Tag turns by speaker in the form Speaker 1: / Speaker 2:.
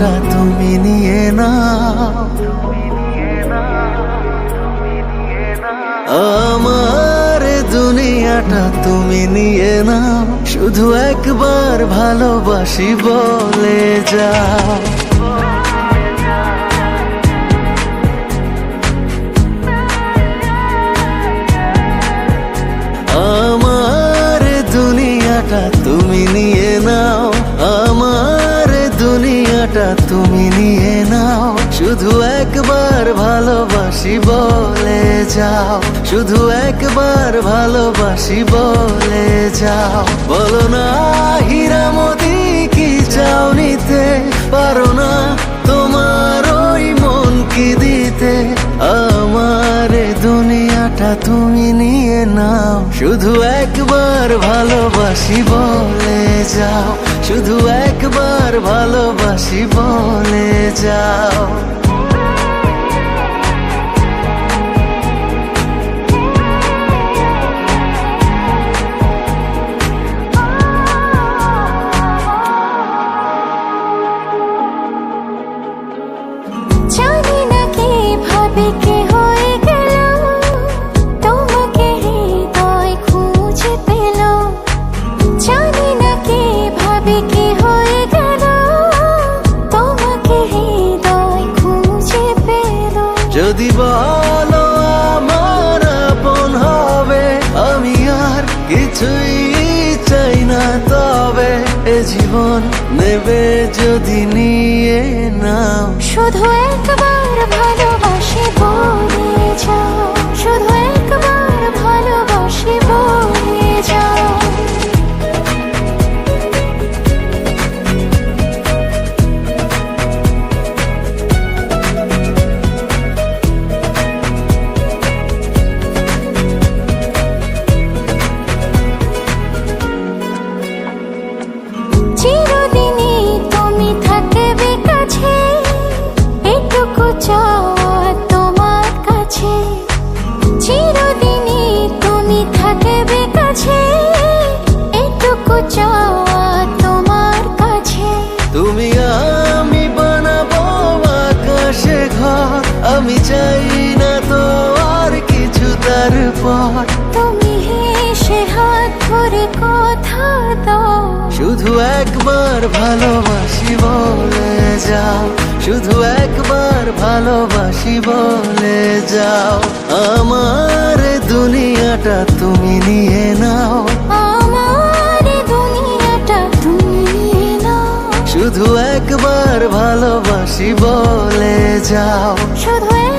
Speaker 1: আমার তুমি নিয়ে নাও। আমার দুনিয়াটা তুমি নিয়ে নাও। শুধু একবার ভালোবাসি বলে যাও আমার দুনিয়াটা তুমি নিয়ে তুমি নিয়ে নাও, শুধু একবার ভালোবাসি বলে যাও। শুধু একবার ভালোবাসি বলে যাও। বলো না তুমি নিয়ে নাও। শুধু একবার ভালোবাসি বলে যাও। শুধু একবার ভালোবাসি বলে যাও। জীবন নেবে যদি নিয়ে নাও।
Speaker 2: শুধু একবার ভালোবাসে বলে যাও শুধু
Speaker 1: আমি চাই না তো আর কিছু তারপর।
Speaker 2: তুমি হেসে হাত ধরে কথা দাও।
Speaker 1: শুধু একবার ভালোবাসি বলে যাও। শুধু একবার ভালোবাসি বলে যাও। আমার দুনিয়াটা তুমি নিয়ে নাও। বলে যাও।
Speaker 2: শুধু